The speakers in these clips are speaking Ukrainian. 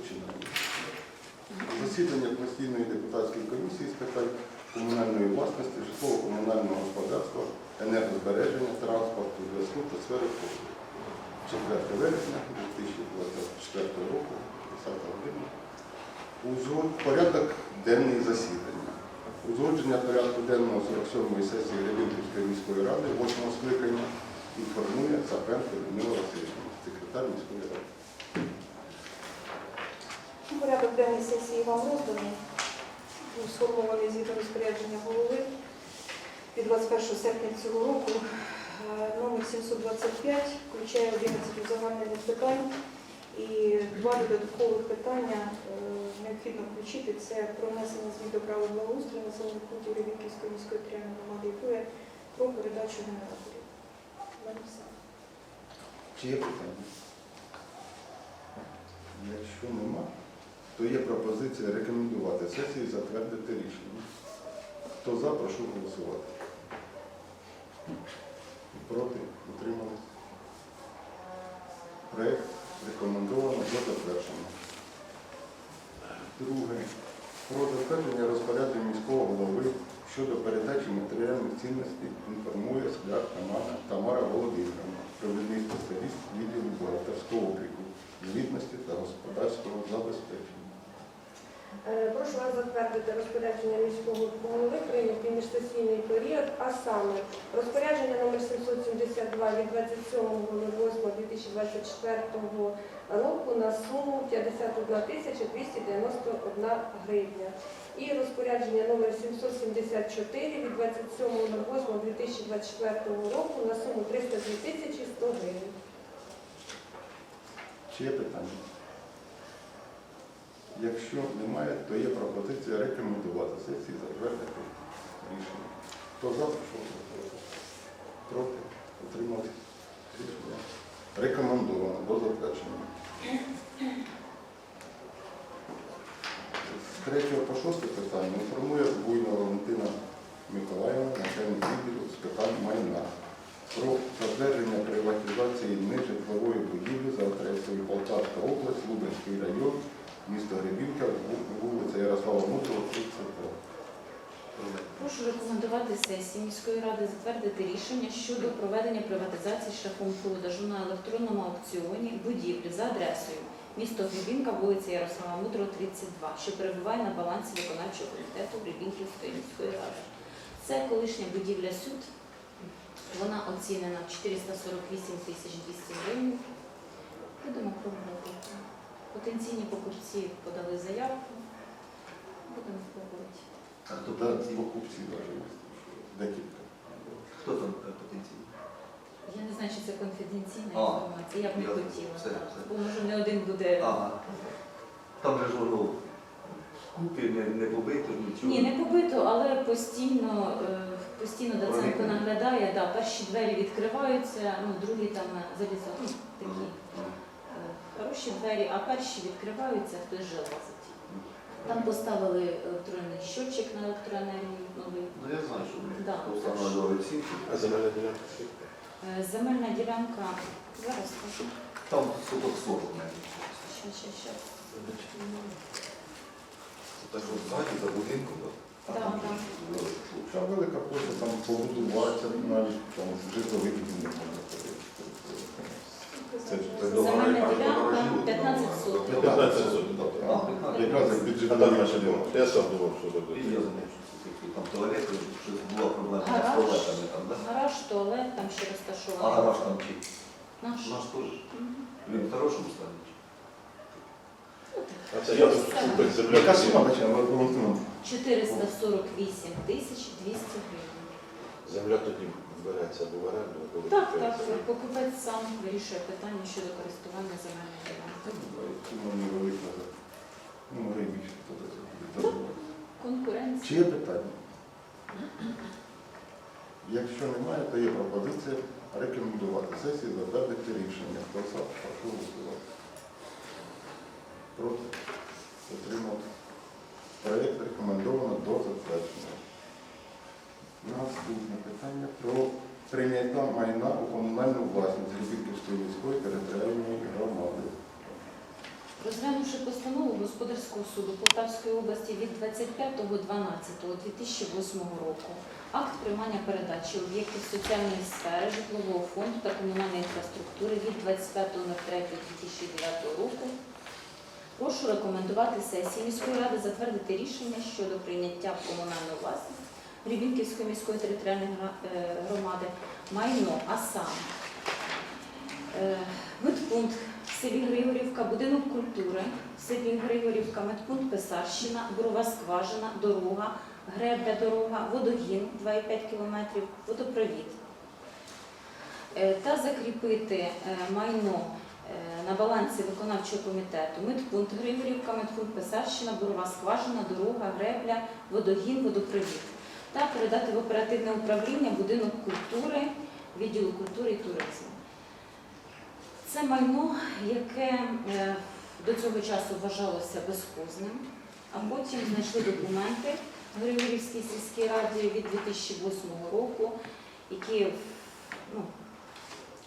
Починаємо. Засідання постійної депутатської комісії з питань комунальної власності, житлово-комунального господарства, енергозбереження, транспорту, зв'язку та сфери послуг. 4 вересня 2024 року, 10 година. Узгод- Порядок денний засідання. Узгодження порядку денного 47-ї сесії Рівненської міської ради 8 скликання інформує Цапенко Людмила Васильівна, секретар міської ради. Порядок сесії вам розданий. Був сформований згідно розпорядження голови від 21 серпня цього року. Е, Номер 725 включає 11 узагальнених питань і два додаткових питання е, необхідно включити. Це про внесення змін до права благоустрою населених пунктів Рівненської міської територіальної громади, і друге про передачу генераторів. Чи є питання? Якщо нема, то є пропозиція рекомендувати сесії затвердити рішення. Хто за, прошу голосувати. Проти? Утримались? Проект рекомендовано до затвердження. Друге. Про затвердження розпорядження міського голови щодо передачі матеріальних цінностей інформує Скляр Тамара, Володимирівна, провідний спеціаліст відділу бухгалтерського обліку, звітності та господарського забезпечення. Е, Прошу вас затвердити розпорядження міського голови прийняти міжсесійний період, а саме розпорядження номер 772 від 27.08.2024 року на суму 51 тисяча 291 гривня. І розпорядження номер 774 від 27.08.2024 року на суму 302 тисячі 100 гривень. Чи є питання? Якщо немає, то є пропозиція рекомендувати сесії затвердити рішення. Хто за, голосувати. Проти? Утримались? Рішення рекомендовано до затвердження. З третього по шосте питання інформує Буйна Валентина Миколаївна, начальник відділу з питань майна про затвердження приватизації нежитлової будівлі за адресою Полтавська область, Лубенський район, місто Гребінка, вулиця Ярослава Мудрого, 32. Прошу рекомендувати сесії міської ради затвердити рішення щодо проведення приватизації шляхом продажу на електронному аукціоні будівлі за адресою місто Гребінка, вулиця Ярослава Мудрого, 32, що перебуває на балансі виконавчого комітету Гребінківської міської ради. Це колишня будівля СЮД. Вона оцінена в 448 тисяч 200 гривень. Будемо пробувати. Потенційні покупці подали заявку. Будемо пробувати. А хто Туди покупці навіть декілька. Хто там е, потенційний? Я не знаю, чи це конфіденційна А, інформація. Я б не я- хотіла. все, так. все. Бо може не один буде. Ага. Там же ж воно купі не, не побито, нічого. Ні, не побито, але постійно, е, постійно Даценко Вони- наглядає. Да, перші двері відкриваються, ну другі там залізо, ну, такі Мгм. Е, хороші двері, а перші відкриваються, хтось же лазить. Там поставили електронний щотчик на електроенергію новий. Ну я знаю, що ми Да. встановлювали оцінки. А земельна ділянка? Е, Земельна ділянка. Зараз скажу. Там соток 40 навіть. Щас, щас, щас. Це так от ззаді за будинком, так? Да, да. Та велика площа там побудуватися навіть там житловий будинок можна Це ж це до Земельна гаражі, ділянка гаражі, 15 до- соток. до- 15. А, Якраз як під там наче будинком. Я сам думав, що це. Там туалети, щось була проблема з Гараж. туалетами там? Гараж, туалет, там ще А розташований. гараж там чи? Наш. Наш теж. Мгм. Він в хорошому стані. А це я тут купить земля. Яка сума Валентина? 448 тисяч 200 гривень. Земля тоді береться або в оренду, або Так, так, викупляється. покупець сам вирішує питання щодо користування земельною ділянкою. Сума невелика. Ну, може і більше. хто це буде. Чи є питання? Якщо немає, то є пропозиція рекомендувати сесії затвердити рішення. Хто за, прошу голосувати. Проти? Отримав. Проєкт рекомендовано до затвердження. Наступне питання про прийняття майна у комунальну власність Рібінківської міської територіальної громади. Розглянувши постанову Господарського суду Полтавської області від 25.12.2008 року акт приймання передачі об'єктів соціальної сфери, житлового фонду та комунальної інфраструктури від 25.03.2009 року. Прошу рекомендувати сесії міської ради затвердити рішення щодо прийняття в комунальну власність Рівінківської міської територіальної е, громади майно, а саме медпункт в Григорівка, будинок культури в Григорівка, медпункт Писарщина, Бурова скважина, дорога, гребля дорога, водогін 2,5 км, водопровід. Е, Та закріпити е, майно на балансі виконавчого комітету медпункт Григорівка, медпункт Писарщина, Бурова скважина, дорога, гребля, водогін, водопровід. Та передати в оперативне управління будинок культури, відділу культури і туризму. Це майно, яке е, до цього часу вважалося безхозним, а потім знайшли документи в Григорівській сільській раді від 2008 року, які ну,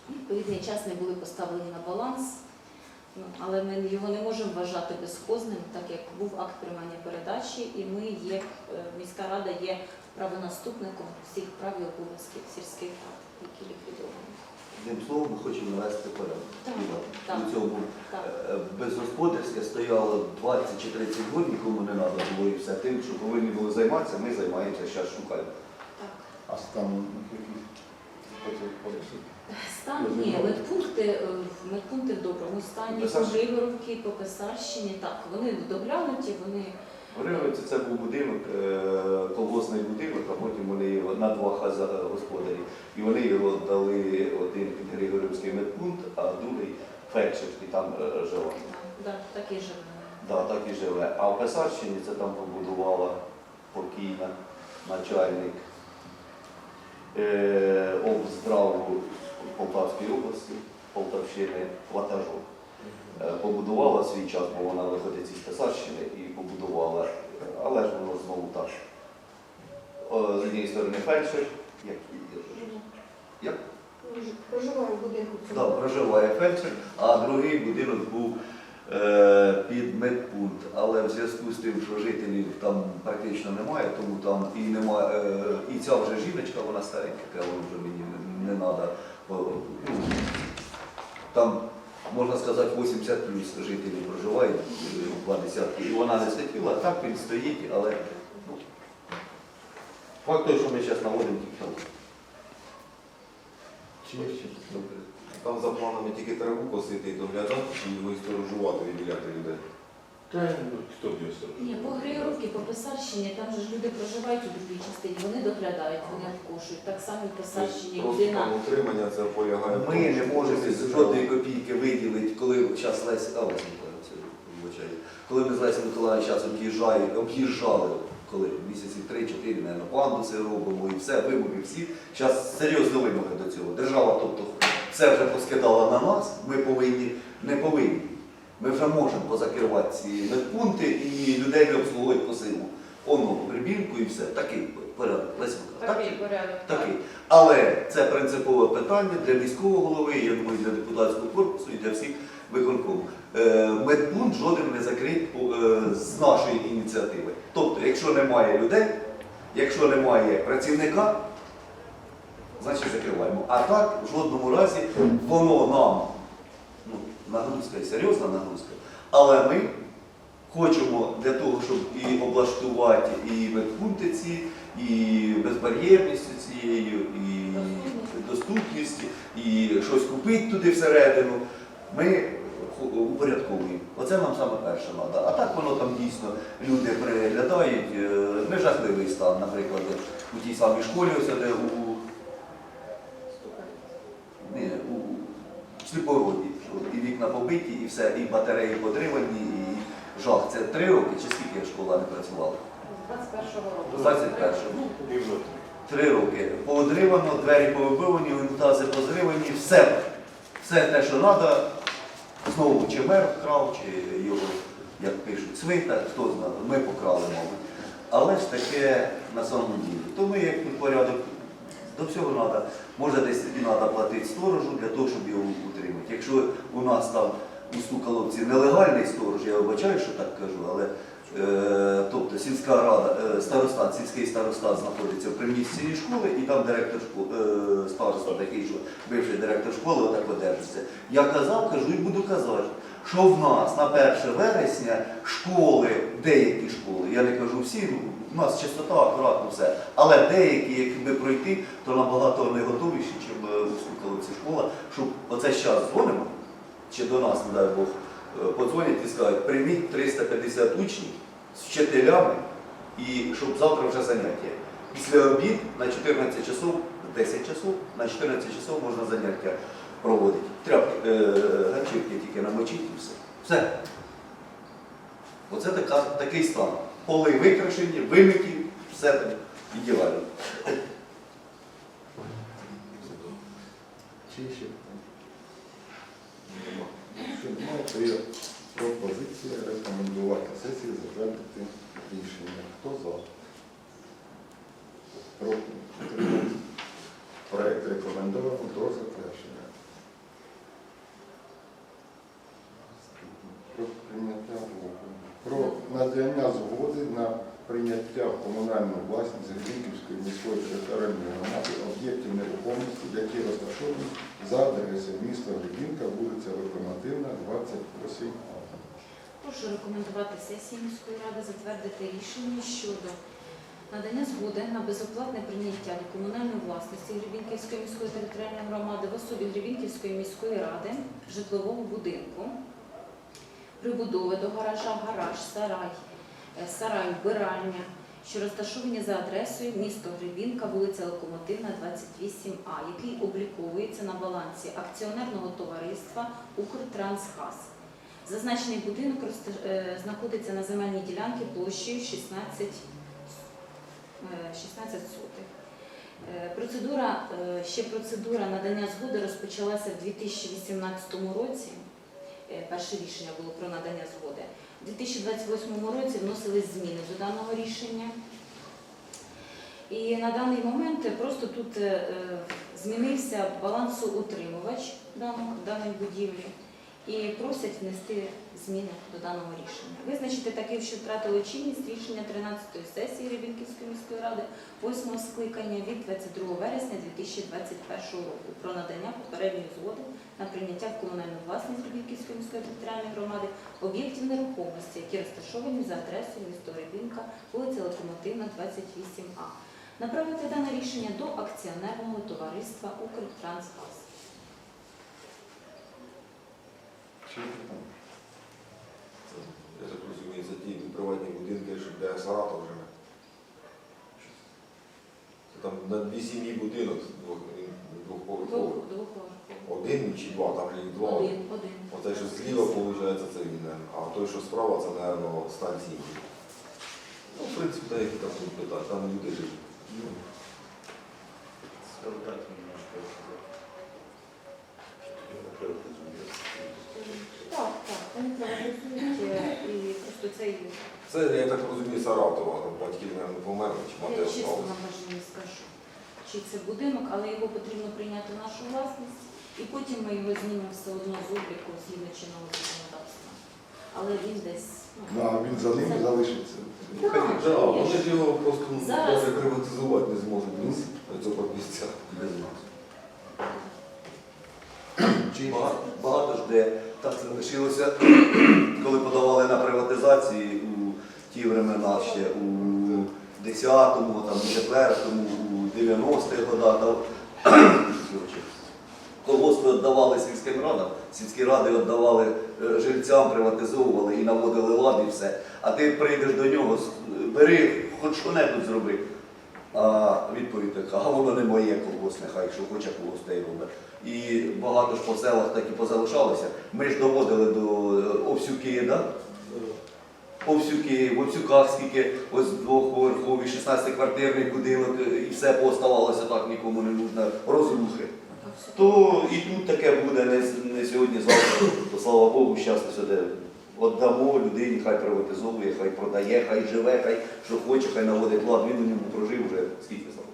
відповідний час не були поставлені на баланс. Ну, але ми його не можемо вважати безхозним, так як був акт приймання передачі, і ми є, е, міська рада є правонаступником всіх прав і обов'язків сільських рад, які ліквідовані. Одним словом, ми хочемо навести порядок. Так, е, безгосподарське стояло 20 чи 30 років, нікому не треба було і все. Тим, що повинні були займатися, ми займаємося, зараз шукаємо. Так. А стан який? Стан ні, медпункти, медпункти в доброму стані, по? Григоровці, по Писарщині, так, вони доглянуті, вони Григорівці це був будинок, е, колгоспний будинок, а потім вони його на два хаза господарі. І вони його дали один під Григорівський медпункт, а другий фельдшерський там е, жила. да, так і живе. Да, так і живе. А в Писарщині це там побудувала покійна начальник е, облздраву Полтавської області, Полтавщини Ватажок. Е, Побудувала свій час, бо вона виходить із Писарщини і побудувала, але ж воно знову так. З однієї сторони фельдшер, як, як Проживаю в будинку Да, проживає фельдшер, а другий будинок був е, під медпункт. Але в зв'язку з тим, що жителів там практично немає, тому там і немає, е, і ця вже жіночка, вона старенька, «Вона вже мені не, не треба. Там, можна сказати, 80 плюс жителів проживають, е, два десятки, і вона не сиділа, так він стоїть, але ну, факт той, що ми зараз наводимо тільки там. Чи є ще? Там за планами тільки траву косити і доглядати, і його і сторожувати, відділяти людей. Та ну, хто б його сторожив? Ні, по Григоровці, по Писарщині, там же ж люди проживають у другій частині, вони доглядають, вони обкошують. Так само і Писарщині людина. там утримання це полягає. в Ми тому, не що можемо з жодної копійки виділити, коли зараз Лесь, а це вибачаю. Коли ми з Лесем Миколаївич зараз об'їжджали, об'їжджали, коли місяці 3-4, мабуть, пандуси робимо і все, вимоги всі. Зараз серйозно вимоги до цього. Держава, тобто, все вже поскидала на нас, ми повинні, не повинні. Ми вже можемо позакривати ці медпункти і людей не обслуговують по силу. Оно, прибірку і все. Такий порядок. Такий. порядок. Такий. Але це принципове питання для міського голови, я думаю, для депутатського корпусу і для всіх виконкомів. Е, Медпункт жоден не закрит е, з нашої ініціативи. Тобто, якщо немає людей, якщо немає працівника, значить закриваємо. А так, в жодному разі, воно нам нагрузка і серйозна нагрузка. Але ми хочемо для того, щоб і облаштувати і медпункти ці, і безбар'єрність цією, і доступність, і щось купити туди всередину. Ми упорядковуємо. Оце нам саме перше треба. А так воно там дійсно люди приглядають. е, Нежахливий стан, наприклад, у тій самій школі, ось де у, ні, у і вікна побиті, і все, і батареї подривані, і жах. Це три роки чи скільки школа не працювала? З 21-го року. З 21-го. Рівно Три роки. Поодривано, двері повибивані, унітази позривані, все. Все те, що треба, знову чи мер вкрав, чи його, як пишуть, свита, хто знає, ми покрали, мабуть. Але ж таке на самому ділі. Тому як порядок до всього треба, може десь треба платити сторожу для того, щоб його утримати. Якщо у нас там у Стукаловці нелегальний сторож, я вибачаю, що так кажу, але Е, Тобто сільська рада, е, старостат, сільський старостат знаходиться в приміщенні школи, і там директор школи, е, староста такий, що бивший директор школи, отак одержиться. Я казав, кажу і буду казати, що в нас на 1 вересня школи, деякі школи, я не кажу всі, у нас чистота, акуратно все, але деякі, якби пройти, то набагато не готовіші, чим е, ця школа, щоб оце зараз дзвонимо, чи до нас, не дай Бог, е, подзвонять і скажуть, прийміть 350 учнів з вчителями, і щоб завтра вже заняття. Після обід на 14 часов, 10 часов, на 14 часов можна заняття проводити. Тряпки, е, ганчірки тільки намочити і все. Все. Оце така, такий стан. Поли викрашені, вимиті, все там ідеально. Чи ще немає, пропозиція рекомендувати сесії затвердити рішення. Хто за? Проект рекомендовано до затвердження. Про прийняття руху. Про надання згоди на прийняття в комунальну власність Гринківської міської територіальної громади об'єктів нерухомості, які розташовані за адресою міста Гребінка, вулиця Локомотивна, 28 А. Прошу рекомендувати сесії міської ради затвердити рішення щодо надання згоди на безоплатне прийняття до комунальної власності Гребінківської міської територіальної громади в особі Гребінківської міської ради житлового будинку, прибудови до гаража, гараж, сарай, е, сарай, вбиральня, що розташовані за адресою місто Гребінка, вулиця Локомотивна, 28А, який обліковується на балансі акціонерного товариства Укртрансгаз. Зазначений будинок е, знаходиться на земельній ділянці площею 16, е, 16 сотих. Е, Процедура, е, ще процедура надання згоди розпочалася в 2018 році. Е, Перше рішення було про надання згоди. У 2028 році вносились зміни до даного рішення. І на даний момент просто тут е, е, змінився балансоутримувач даної будівлі і просять внести зміни до даного рішення. Визначити таке, що втратило чинність рішення 13-ї сесії Рівінківської міської ради 8 скликання від 22 вересня 2021 року про надання попередньої згоди на прийняття в комунальну власність Рівінківської міської територіальної громади об'єктів нерухомості, які розташовані за адресою місто Рибінка, вулиця Локомотивна, 28А. Направити дане рішення до акціонерного товариства Укртрансгаз. Чи? Я так розумію, за ті приватні будинки, що де Саратов живе. Це там на дві сім'ї будинок двох- він двохповерховий. Один чи два, там же їх два. Один, один. Оце, що зліва, виходить, це він, а той, що справа, це, мабуть, станції. Ну, в принципі, так, які там тут питання, там люди живуть. Ну, Так, так, вони приватизують е, і просто цей Це, я так розумію, Саратова, батьки, мабуть, померли, чи мати я чесно осталась. вам навіть не скажу, чи це будинок, але його потрібно прийняти в нашу власність, і потім ми його знімемо все одно з обліку згідно чинного законодавства. Але він десь Ну, а він за ними залишиться. Так, вони ж його просто ну, Зараз- навіть приватизувати не зможуть без цього місця. Без нас. Багато, багато ж де так це лишилося, коли подавали на приватизації у ті времена ще у 10-му, там, 4-му, у 90-х годах. Колгоспи віддавали сільським радам, сільські ради віддавали е, жильцям, приватизовували і наводили лад і все. А ти прийдеш до нього, бери, хоч що-небудь зроби. А відповідь така, а воно не моє колгосп, нехай що хоче колгосп те й робить. І багато ж по селах так і позалишалося. Ми ж доводили до е, Овсюки, да? Овсюки, в Овсюках скільки ось двохповерховий, 16-квартирний будинок, е, і все пооставалося так, нікому не нужно, розрухи. То і тут таке буде не, не сьогодні, завтра, то слава Богу, зараз сюди віддамо людині, хай приватизовує, хай продає, хай живе, хай що хоче, хай наводить лад. Він у ньому прожив вже скільки знав.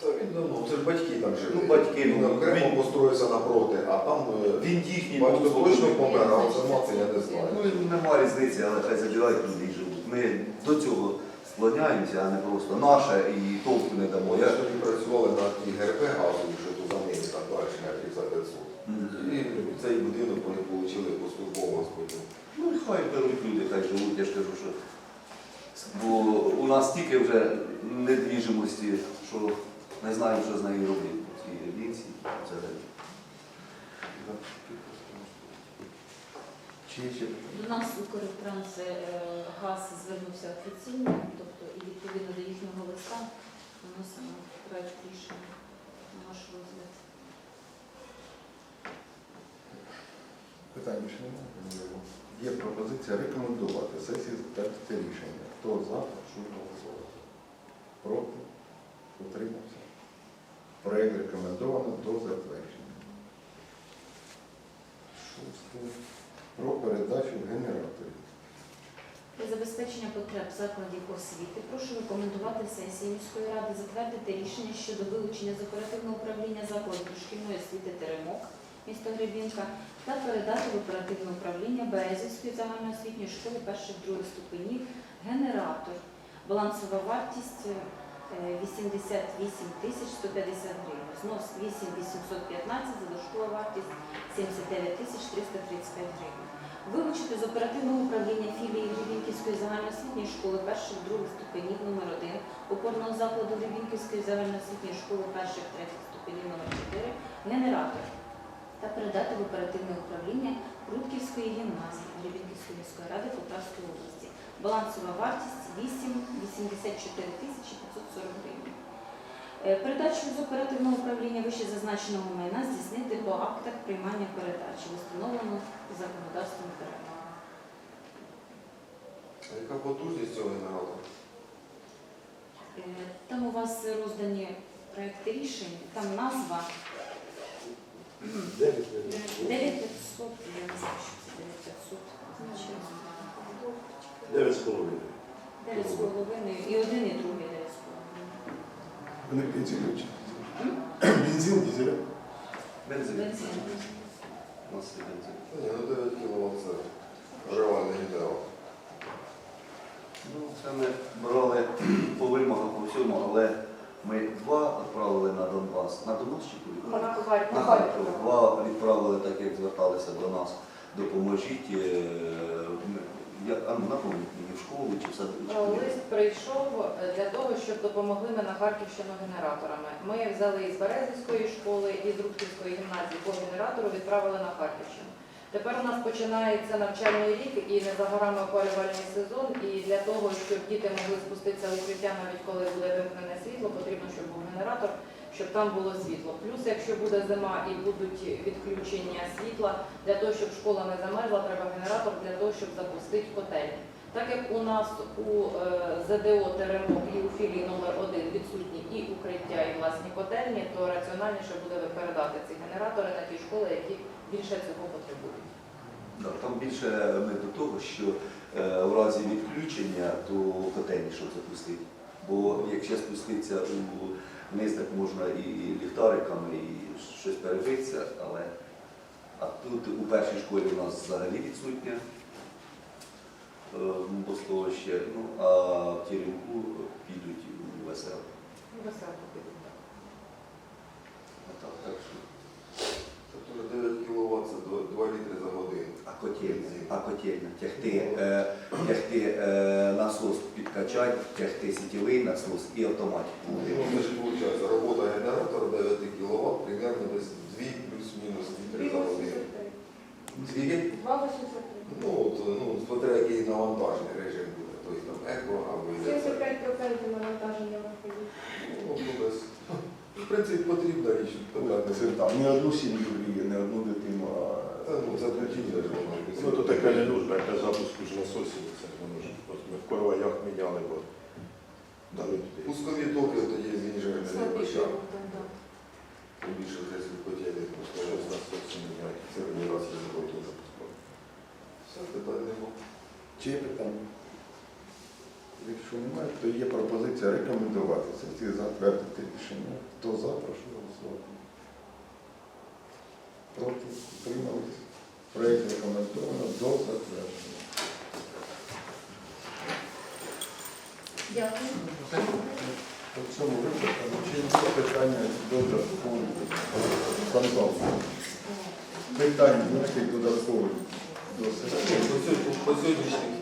Та він давно, це ж батьки там жили. Ну, батьки, Він ну, окремо він- построївся напроти, а там е, Він їхній батько був точно помирав, це мати я не знаю. Ну, нема різниці, але хай забирають люди і живуть. ми до цього склоняємося, а не просто наше і толку не дамо. Я Я... ж тоді працювали на тій ГРП газові, що тут за ними так далі, метрів за 500. Мгм. І цей будинок вони отримали по службовому потім. Ну, і хай беруть люди, хай живуть, я ж кажу, що. Бо у нас стільки вже недвіжимості, що не знаємо, що з нею робити. Ці рівниці взагалі. До нас Укртранс е, газ звернувся офіційно, тобто і відповідно до їхнього листа виносимо проект рішення на ваш розгляд. питань більше немає? Є пропозиція рекомендувати сесії затвердити рішення. Хто за, прошу голосувати. Проти? Утримався. Проект рекомендовано до затвердження. Шосте. Про передачу генераторів. Для забезпечення потреб закладів освіти прошу рекомендувати сесії міської ради затвердити рішення щодо вилучення з оперативного управління закладів дошкільної освіти Теремок, місто Гребінка, та передати в оперативне управління Березівської загальноосвітньої школи перших других ступенів генератор. Балансова вартість е, 88 тисяч 150 гривень. Знос 8 815, задошкова вартість 79 тисяч 335 гривень. Вилучити з оперативного управління філії Гребінківської загальноосвітньої школи перших других ступенів номер 1 опорного закладу Гребінківської загальноосвітньої школи перших третіх ступенів номер 4 генератор та передати в оперативне управління Прудківської гімназії Гребінківської міської ради Полтавської області. Балансова вартість 8 84 тисячі 540 гривень. Е, Передачу з оперативного управління вище зазначеного майна здійснити по актах приймання передачі, встановлено законодавством України. А яка потужність цього генератора? Е, Там у вас роздані проекти рішень, там назва 9500, я не знаю, що це 9500 означає. Дев'ять з половиною. 9,5 і один, і другий 9,5. Вони бензин чи Бензин, дизель. Бензин. Ні, ну 9 кВт це реальний генератор. Ну, це ми брали по вимогах по всьому, але ми два відправили на Донбас. На Донбас чи куди? На Харків. Два відправили, так як зверталися до нас. Допоможіть. е, Я, ну, напомніть мені в школу чи в сад. чи? Лист прийшов е, для того, щоб допомогли ми на Харківщину генераторами. Ми взяли із Березівської школи і з Рудківської гімназії по генератору, відправили на Харківщину. Тепер у нас починається навчальний рік і не за горами опалювальний сезон. І для того, щоб діти могли спуститися в укриття, навіть коли буде вимкнене світло, потрібно, щоб був генератор, щоб там було світло. Плюс, якщо буде зима і будуть відключення світла, для того, щоб школа не замерзла, треба генератор для того, щоб запустити котельні. Так як у нас у е, ЗДО Теремок і у філії номер 1 відсутні і укриття, і власні котельні, то раціональніше буде передати ці генератори на ті школи, які більше цього потребують. Там більше ми до того, що е, в разі відключення, то котельні щоб запустити. Бо якщо спуститися у так можна і ліхтариками, і щось перебитися, але а тут у першій школі у нас взагалі відсутнє е, бомбосховище, ну а в Теремку підуть у ВСЛ. Ну, весело підуть, так. Отак, так що. Тобто 9 кВт це 2 літри за годину. А котельня, а котельня, тягти, е, тягти е, насос підкачати, тягти сітєвий насос і автоматику. Ну, це ж виходить, робота генератора 9 кВт примерно десь 2 плюс-мінус літри за годину. Скільки? 2,83. Ну, от, ну, смотря який навантажений режим буде, тобто там еко або йде. 75% навантаження виходить. Ну, ну, десь. В принципі, потрібна річ. Це там не одну сім'ю гріє, не одну дитину, Та, а ну, це потрібно ж воно. Ну, то таке не нужно, яка запуск ж насосів, це ж не нужно. От ми в короваях міняли, бо дали туди. Пускові токи тоді він же почав. буде, так. Тим більше десь хотіли Що ж насоси міняють. Це не раз я забув тут запускав. Все, питань не було. чи є питання? Якщо немає, то є пропозиція рекомендувати сесії затвердити рішення. Хто за, прошу голосувати. Проти, утримались. Проект рекомендовано до затвердження. Дякую. В цьому випадку, чи є питання до додаткових? Станислав, питання ніяких додаткових до сесії? По сьогоднішніх